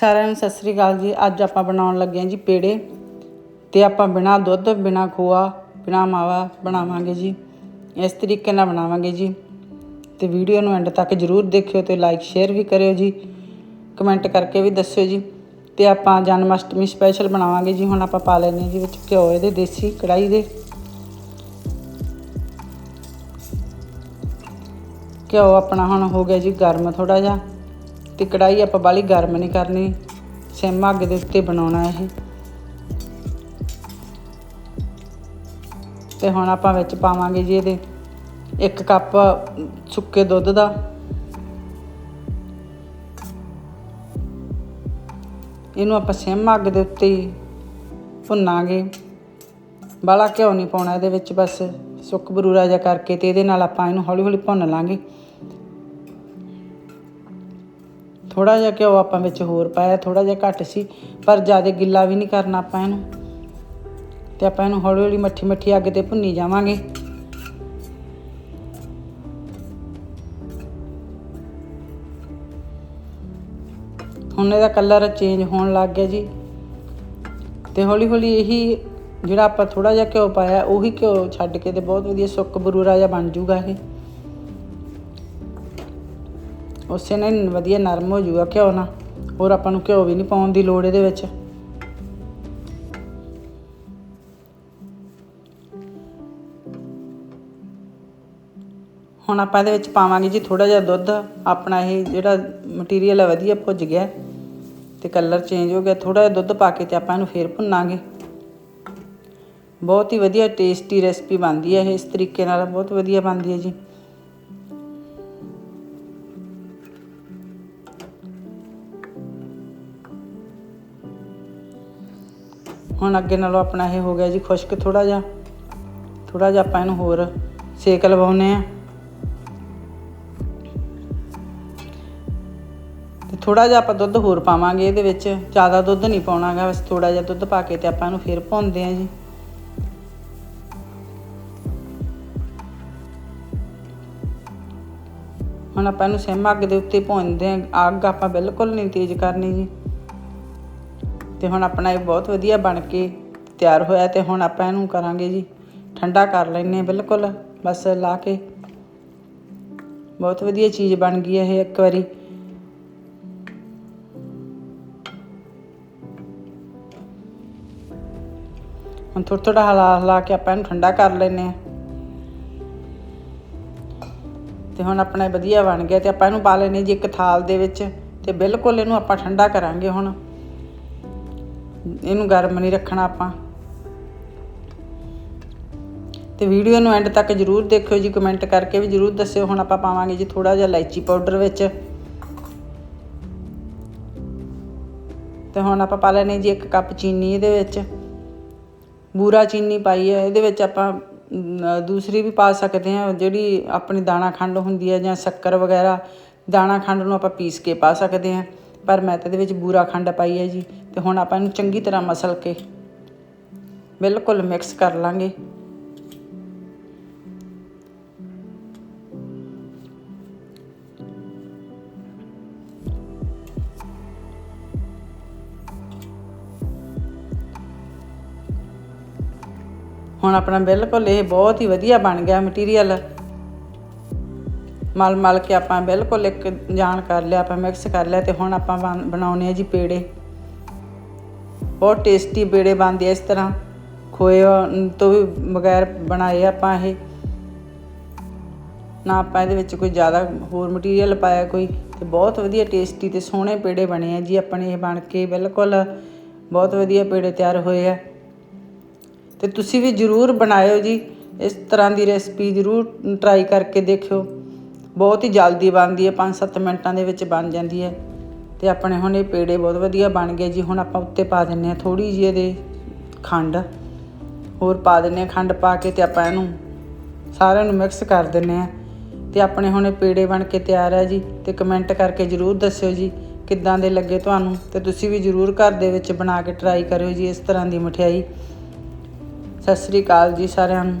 ਸਾਰਿਆਂ ਨੂੰ ਸਤਿ ਸ੍ਰੀ ਅਕਾਲ ਜੀ। ਅੱਜ ਆਪਾਂ ਬਣਾਉਣ ਲੱਗੇ ਹਾਂ ਜੀ ਪੇੜੇ ਤੇ ਆਪਾਂ ਬਿਨਾ ਦੁੱਧ, ਬਿਨਾ ਖੋਆ, ਬਿਨਾ ਮਾਵਾ ਬਣਾਵਾਂਗੇ ਜੀ। ਇਸ ਤਰੀਕੇ ਨਾਲ ਬਣਾਵਾਂਗੇ ਜੀ। ਤੇ ਵੀਡੀਓ ਨੂੰ ਐਂਡ ਤੱਕ ਜਰੂਰ ਦੇਖਿਓ ਤੇ ਲਾਈਕ ਸ਼ੇਅਰ ਵੀ ਕਰਿਓ ਜੀ। ਕਮੈਂਟ ਕਰਕੇ ਵੀ ਦੱਸਿਓ ਜੀ। ਤੇ ਆਪਾਂ ਜਨਮ ਅਸ਼ਟਮੀ ਸਪੈਸ਼ਲ ਬਣਾਵਾਂਗੇ ਜੀ। ਹੁਣ ਆਪਾਂ ਪਾ ਲੈਣੇ ਜੀ ਵਿੱਚ ਘਿਓ ਇਹਦੇ, ਦੇਸੀ ਕੜਾਈ ਦੇ। ਘਿਓ ਆਪਣਾ ਹੁਣ ਹੋ ਗਿਆ ਜੀ ਗਰਮ ਥੋੜਾ ਜਿਹਾ। ਤੇ ਕੜਾਈ ਆਪਾਂ ਬਾਲੀ ਗਰਮ ਨਹੀਂ ਕਰਨੀ, ਸਿਮ ਅੱਗ ਦੇ ਉੱਤੇ ਬਣਾਉਣਾ ਇਹ। ਤੇ ਹੁਣ ਆਪਾਂ ਵਿੱਚ ਪਾਵਾਂਗੇ ਜੀ ਇਹਦੇ 1 ਕੱਪ ਸੁੱਕੇ ਦੁੱਧ ਦਾ। ਇਹਨੂੰ ਆਪਾਂ ਸਿਮ ਅੱਗ ਦੇ ਉੱਤੇ ਹੀ ਭੁੰਨਾਂਗੇ। ਬਾਲਾ ਘਿਓ ਨਹੀਂ ਪਾਉਣਾ ਇਹਦੇ ਵਿੱਚ, ਬਸ ਸੁੱਕ ਬਰੂਰਾ ਜਿਹਾ ਕਰਕੇ ਤੇ ਇਹਦੇ ਨਾਲ ਆਪਾਂ ਇਹਨੂੰ ਹੌਲੀ ਹੌਲੀ ਭੁੰਨ ਲਾਂਗੇ। ਥੋੜਾ ਜਿਹਾ ਘਿਓ ਆਪਾਂ ਵਿੱਚ ਹੋਰ ਪਾਇਆ ਥੋੜਾ ਜਿਹਾ ਘੱਟ ਸੀ, ਪਰ ਜ਼ਿਆਦਾ ਗਿੱਲਾ ਵੀ ਨਹੀਂ ਕਰਨਾ ਆਪਾਂ ਇਹਨੂੰ। ਤੇ ਆਪਾਂ ਇਹਨੂੰ ਹੌਲੀ ਹੌਲੀ ਮੱਠੀ ਮੱਠੀ ਅੱਗ ਤੇ ਭੁੰਨੀ ਜਾਵਾਂਗੇ। ਹੁਣ ਇਹਦਾ ਕਲਰ ਚੇਂਜ ਹੋਣ ਲੱਗ ਗਿਆ ਜੀ। ਤੇ ਹੌਲੀ ਹੌਲੀ ਇਹੀ ਜਿਹੜਾ ਆਪਾਂ ਥੋੜਾ ਜਿਹਾ ਘਿਓ ਪਾਇਆ, ਉਹੀ ਘਿਓ ਛੱਡ ਕੇ ਤੇ ਬਹੁਤ ਵਧੀਆ ਸੁੱਕ ਬਰੂਰਾ ਜਿਹਾ ਬਣ ਜੂਗਾ ਇਹ। ਉਸੇ ਨਾਲ ਵਧੀਆ ਨਰਮ ਹੋ ਜੂਗਾ ਘਿਓ ਨਾਲ। ਹੋਰ ਆਪਾਂ ਨੂੰ ਘਿਓ ਵੀ ਨਹੀਂ ਪਾਉਣ ਦੀ ਲੋੜ ਇਹਦੇ ਵਿੱਚ। ਹੁਣ ਆਪਾਂ ਇਹਦੇ ਵਿੱਚ ਪਾਵਾਂਗੇ ਜੀ ਥੋੜਾ ਜਿਹਾ ਦੁੱਧ। ਆਪਣਾ ਇਹ ਜਿਹੜਾ ਮਟੀਰੀਅਲ ਹੈ ਵਧੀਆ ਭੁੱਜ ਗਿਆ। ਤੇ ਕਲਰ ਚੇਂਜ ਹੋ ਗਿਆ। ਥੋੜਾ ਜਿਹਾ ਦੁੱਧ ਪਾ ਕੇ ਤੇ ਆਪਾਂ ਇਹਨੂੰ ਫੇਰ ਭੁੰਨਾਂਗੇ। ਬਹੁਤ ਹੀ ਵਧੀਆ ਟੇਸਟੀ ਰੈਸਪੀ ਬਣਦੀ ਹੈ ਇਹ। ਇਸ ਤਰੀਕੇ ਨਾਲ ਬਹੁਤ ਵਧੀਆ ਬਣਦੀ ਹੈ ਜੀ। ਹੁਣ ਅੱਗੇ ਨਾਲੋਂ ਆਪਣਾ ਇਹ ਹੋ ਗਿਆ ਜੀ ਖੁਸ਼ਕ ਥੋੜਾ ਜਿਹਾ। ਥੋੜਾ ਜਿਹਾ ਆਪਾਂ ਇਹਨੂੰ ਹੋਰ ਸੇਕ ਲਵਾਉਨੇ ਆ ਤੇ ਥੋੜਾ ਜਿਹਾ ਆਪਾਂ ਦੁੱਧ ਹੋਰ ਪਾਵਾਂਗੇ ਇਹਦੇ ਵਿੱਚ। ਜ਼ਿਆਦਾ ਦੁੱਧ ਨਹੀਂ ਪਾਉਣਾਗਾ, ਬਸ ਥੋੜਾ ਜਿਹਾ ਦੁੱਧ ਪਾ ਕੇ ਤੇ ਆਪਾਂ ਇਹਨੂੰ ਫਿਰ ਭੁੰਨਦੇ ਆ ਜੀ। ਹੁਣ ਆਪਾਂ ਇਹਨੂੰ ਸਿਮ ਅੱਗ ਦੇ ਉੱਤੇ ਭੁੰਨਦੇ ਆ ਅੱਗ ਆਪਾਂ ਬਿਲਕੁਲ ਨਹੀਂ ਤੇਜ਼ ਕਰਨੀ ਜੀ। ਤੇ ਹੁਣ ਆਪਣਾ ਇਹ ਬਹੁਤ ਵਧੀਆ ਬਣ ਕੇ ਤਿਆਰ ਹੋਇਆ ਤੇ ਹੁਣ ਆਪਾਂ ਇਹਨੂੰ ਕਰਾਂਗੇ ਜੀ। ਠੰਡਾ ਕਰ ਲੈਨੇ ਬਿਲਕੁਲ, ਬਸ ਲਾ ਕੇ। ਬਹੁਤ ਵਧੀਆ ਚੀਜ਼ ਬਣ ਗਈ ਇਹ ਇੱਕ ਵਾਰੀ। ਹੁਣ ਥੋੜਾ ਥੋੜਾ ਹਲਾ ਹਲਾ ਕੇ ਆਪਾਂ ਇਹਨੂੰ ਠੰਡਾ ਕਰ ਲੈਨੇ ਆ ਤੇ ਹੁਣ ਆਪਣਾ ਵਧੀਆ ਬਣ ਗਿਆ ਤੇ ਆਪਾਂ ਇਹਨੂੰ ਪਾ ਲੈਨੇ ਜੀ ਇੱਕ ਥਾਲ ਦੇ ਵਿੱਚ ਤੇ ਬਿਲਕੁਲ ਇਹਨੂੰ ਆਪਾਂ ਠੰਡਾ ਕਰਾਂਗੇ ਹੁਣ। ਇਹਨੂੰ ਗਰਮ ਨਹੀਂ ਰੱਖਣਾ ਆਪਾਂ। ਤੇ ਵੀਡੀਓ ਨੂੰ ਐਂਡ ਤੱਕ ਜਰੂਰ ਦੇਖਿਓ ਜੀ ਕਮੈਂਟ ਕਰਕੇ ਵੀ ਜਰੂਰ ਦੱਸਿਓ। ਹੁਣ ਆਪਾਂ ਪਾਵਾਂਗੇ ਜੀ ਥੋੜਾ ਜਿਹਾ ਇਲਾਇਚੀ ਪਾਊਡਰ ਵਿੱਚ। ਤੇ ਹੁਣ ਆਪਾਂ ਪਾ ਲੈਣੇ ਜੀ ਇੱਕ ਕੱਪ ਚੀਨੀ ਇਹਦੇ ਵਿੱਚ। ਬੂਰਾ ਚੀਨੀ ਪਾਈ ਹੈ, ਇਹਦੇ ਵਿੱਚ ਆਪਾਂ ਦੂਸਰੀ ਵੀ ਪਾ ਸਕਦੇ ਹਾਂ। ਜਿਹੜੀ ਆਪਣੀ ਦਾਣਾ ਖੰਡ ਹੁੰਦੀ ਹੈ ਜਾਂ ਸ਼ੱਕਰ ਵਗੈਰਾ, ਦਾਣਾ ਖੰਡ ਨੂੰ ਆਪਾਂ ਪੀਸ ਕੇ ਪਾ ਸਕਦੇ ਹਾਂ। ਪਰ ਮੈਂ ਤਾਂ ਇਹਦੇ ਵਿੱਚ ਬੂਰਾ ਖੰਡ ਪਾਈ ਹੈ ਜੀ ਤੇ ਹੁਣ ਆਪਾਂ ਇਹਨੂੰ ਚੰਗੀ ਤਰ੍ਹਾਂ ਮਸਲ ਕੇ ਬਿਲਕੁਲ ਮਿਕਸ ਕਰ ਲਾਂਗੇ। ਹੁਣ ਆਪਣਾ ਬਿਲਕੁਲ ਇਹ ਬਹੁਤ ਹੀ ਵਧੀਆ ਬਣ ਗਿਆ ਮਟੀਰੀਅਲ ਮਲ ਮਲ ਕੇ ਆਪਾਂ ਬਿਲਕੁਲ ਇੱਕ ਜਾਣ ਕਰ ਲਿਆ, ਆਪਾਂ ਮਿਕਸ ਕਰ ਲਿਆ ਤੇ ਹੁਣ ਆਪਾਂ ਬਣਾਉਨੇ ਆ ਜੀ ਪੇੜੇ। ਬਹੁਤ ਟੇਸਟੀ ਪੇੜੇ ਬਣਦੇ ਇਸ ਤਰ੍ਹਾਂ। ਖੋਏ ਤੋਂ ਵੀ ਬਗੈਰ ਬਣਾਏ ਆਪਾਂ ਇਹ। ਨਾ ਆਪਾਂ ਇਹਦੇ ਵਿੱਚ ਕੋਈ ਜ਼ਿਆਦਾ ਹੋਰ ਮਟੀਰੀਅਲ ਪਾਇਆ ਕੋਈ, ਤੇ ਬਹੁਤ ਵਧੀਆ ਟੇਸਟੀ ਤੇ ਸੋਹਣੇ ਪੇੜੇ ਬਣੇ ਆ ਜੀ ਆਪਣੇ ਇਹ ਬਣ ਕੇ, ਬਿਲਕੁਲ ਬਹੁਤ ਵਧੀਆ ਪੇੜੇ ਤਿਆਰ ਹੋਏ ਆ। ਤੇ ਤੁਸੀਂ ਵੀ ਜਰੂਰ ਬਣਾਇਓ ਜੀ, ਇਸ ਤਰ੍ਹਾਂ ਦੀ ਰੈਸਪੀ ਜਰੂਰ ਟਰਾਈ ਕਰਕੇ ਦੇਖਿਓ। ਬਹੁਤ ਹੀ ਜਲਦੀ ਬਣਦੀ ਹੈ 5-7 ਮਿੰਟਾਂ ਦੇ ਵਿੱਚ ਬਣ ਜਾਂਦੀ ਹੈ। ਤੇ ਆਪਣੇ ਹੁਣ ਇਹ ਪੇੜੇ ਬਹੁਤ ਵਧੀਆ ਬਣ ਗਏ ਜੀ। ਹੁਣ ਆਪਾਂ ਉੱਤੇ ਪਾ ਦਿੰਨੇ ਆ ਥੋੜੀ ਜਿਹੀ ਇਹਦੇ ਖੰਡ। ਹੋਰ ਪਾ ਦਿੰਨੇ ਆ ਖੰਡ ਪਾ ਕੇ ਤੇ ਆਪਾਂ ਇਹਨੂੰ ਸਾਰਿਆਂ ਨੂੰ ਮਿਕਸ ਕਰ ਦਿੰਨੇ ਆ ਤੇ ਆਪਣੇ ਹੁਣ ਇਹ ਪੇੜੇ ਬਣ ਕੇ ਤਿਆਰ ਹੈ ਜੀ। ਤੇ ਕਮੈਂਟ ਕਰਕੇ ਜਰੂਰ ਦੱਸਿਓ ਜੀ ਕਿੱਦਾਂ ਦੇ ਲੱਗੇ ਤੁਹਾਨੂੰ। ਤੇ ਤੁਸੀਂ ਵੀ ਜਰੂਰ ਘਰ ਦੇ ਵਿੱਚ ਬਣਾ ਕੇ ਟਰਾਈ ਕਰਿਓ ਜੀ ਇਸ ਤਰ੍ਹਾਂ ਦੀ ਮਠਿਆਈ। ਸਤਿ ਸ੍ਰੀ ਅਕਾਲ ਜੀ ਸਾਰਿਆਂ ਨੂੰ।